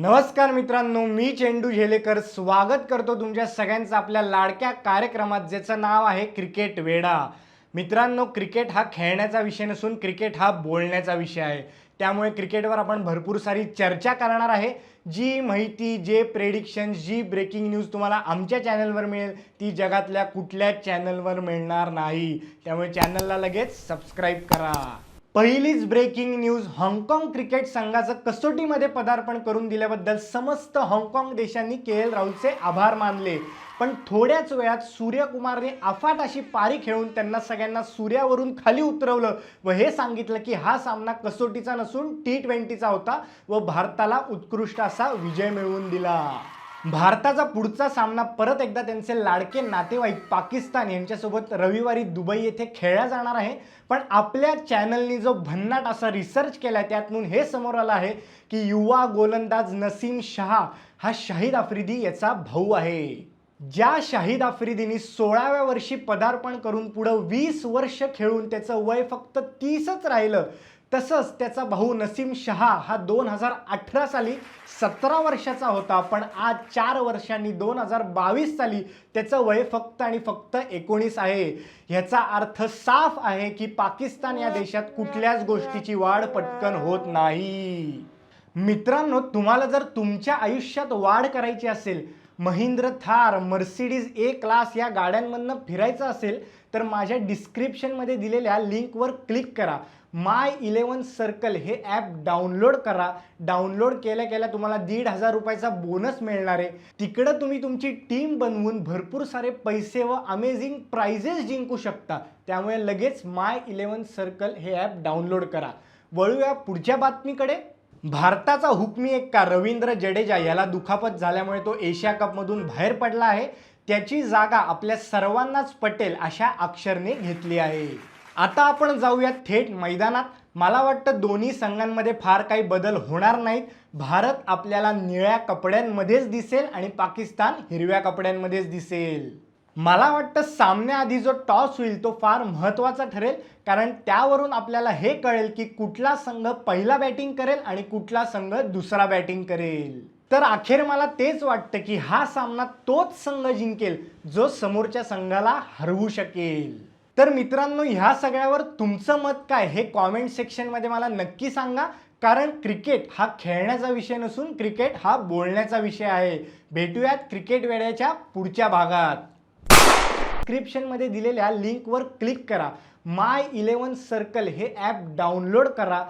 नमस्कार मित्रांनो मी चेंडू झेलेकर. स्वागत करतो तुमच्या सगळ्यांचं आपल्या लाडक्या कार्यक्रमात ज्याचं नाव आहे क्रिकेट वेडा मित्रांनो क्रिकेट हा खेळण्याचा विषय नसून क्रिकेट हा बोलण्याचा विषय आहे. त्यामुळे क्रिकेटवर आपण भरपूर सारी चर्चा करणार आहे. जी माहिती जे प्रेडिक्शन्स जी ब्रेकिंग न्यूज तुम्हाला आमच्या चॅनलवर मिळेल ती जगातल्या कुठल्याच चॅनलवर मिळणार नाही. त्यामुळे चॅनलला लगेच सबस्क्राईब करा. पहिलीच ब्रेकिंग न्यूज हाँगकाँग क्रिकेट संघाचं कसोटीमध्ये पदार्पण करून दिल्याबद्दल समस्त हाँगकाँग देशांनी के एल राहुलचे आभार मानले. पण थोड्याच वेळात सूर्यकुमारने अफाट अशी पारी खेळून त्यांना सगळ्यांना सूर्यावरून खाली उतरवलं व हे सांगितलं की हा सामना कसोटीचा नसून टी ट्वेंटीचा होता व भारताला उत्कृष्ट असा विजय मिळवून दिला. भारताचा पुढचा सामना परत एकदा त्यांचे लाडके नातेवाईक पाकिस्तान यांच्यासोबत रविवारी दुबई येथे खेळला जाणार आहे. पण आपल्या चॅनलनी जो भन्नाट असा रिसर्च केला त्यातून हे समोर आलं आहे की युवा गोलंदाज नसीम शहा हा शाहिद आफ्रिदी याचा भाऊ आहे. ज्या शाहिद आफ्रिदीने सोळाव्या वर्षी पदार्पण करून पुढं वीस वर्ष खेळून त्याचं वय फक्त तीसच राहिलं तसंच त्याचा भाऊ नसीम शहा हा दोन हजार अठरा साली सतरा वर्षाचा होता पण आज चार वर्षांनी दोन हजार बावीस साली त्याचं वय फक्त आणि फक्त एकोणीस आहे. ह्याचा अर्थ साफ आहे की पाकिस्तान या देशात कुठल्याच गोष्टीची वाढ पटकन होत नाही. मित्रांनो तुम्हाला जर तुमच्या आयुष्यात वाढ करायची असेल Mahindra Thar Mercedes A class या गाड्यांमधनं फिरायचं असेल तर माझ्या डिस्क्रिप्शनमध्ये दिलेल्या लिंकवर क्लिक करा. माय इलेवन सर्कल हे ॲप डाउनलोड करा. डाउनलोड केल्या केल्या तुम्हाला दीड हजार रुपयाचा बोनस मिळणार आहे. तिकडं तुम्ही तुमची टीम बनवून भरपूर सारे पैसे व अमेझिंग प्राइजेस जिंकू शकता. त्यामुळे लगेच माय इलेवन सर्कल हे ॲप डाउनलोड करा. वळूया पुढच्या बातमीकडे. भारताचा हुकमी एक्का रवींद्र जडेजा याला दुखापत झाल्यामुळे तो एशिया कपमधून बाहेर पडला आहे. त्याची जागा आपल्या सर्वांनाच पटेल अशा अक्षरने घेतली आहे. आता आपण जाऊया थेट मैदानात. मला वाटतं दोन्ही संघांमध्ये फार काही बदल होणार नाहीत. भारत आपल्याला निळ्या कपड्यांमध्येच दिसेल आणि पाकिस्तान हिरव्या कपड्यांमध्येच दिसेल. मला वाटतं सामन्याआधी जो टॉस होईल तो फार महत्त्वाचा ठरेल. कारण त्यावरून आपल्याला हे कळेल की कुठला संघ पहिला बॅटिंग करेल आणि कुठला संघ दुसरा बॅटिंग करेल. तर अखेर मला तेच वाटतं की हा सामना तोच संघ जिंकेल जो समोरच्या संघाला हरवू शकेल. तर मित्रांनो ह्या सगळ्यावर तुमचं मत काय हे कॉमेंट सेक्शनमध्ये मला नक्की सांगा. कारण क्रिकेट हा खेळण्याचा विषय नसून क्रिकेट हा बोलण्याचा विषय आहे. भेटूयात क्रिकेट वेड्याच्या पुढच्या भागात. डिस्क्रिप्शनमध्ये दिलेल्या लिंकवर क्लिक करा. माय इलेवन सर्कल हे ॲप डाउनलोड करा.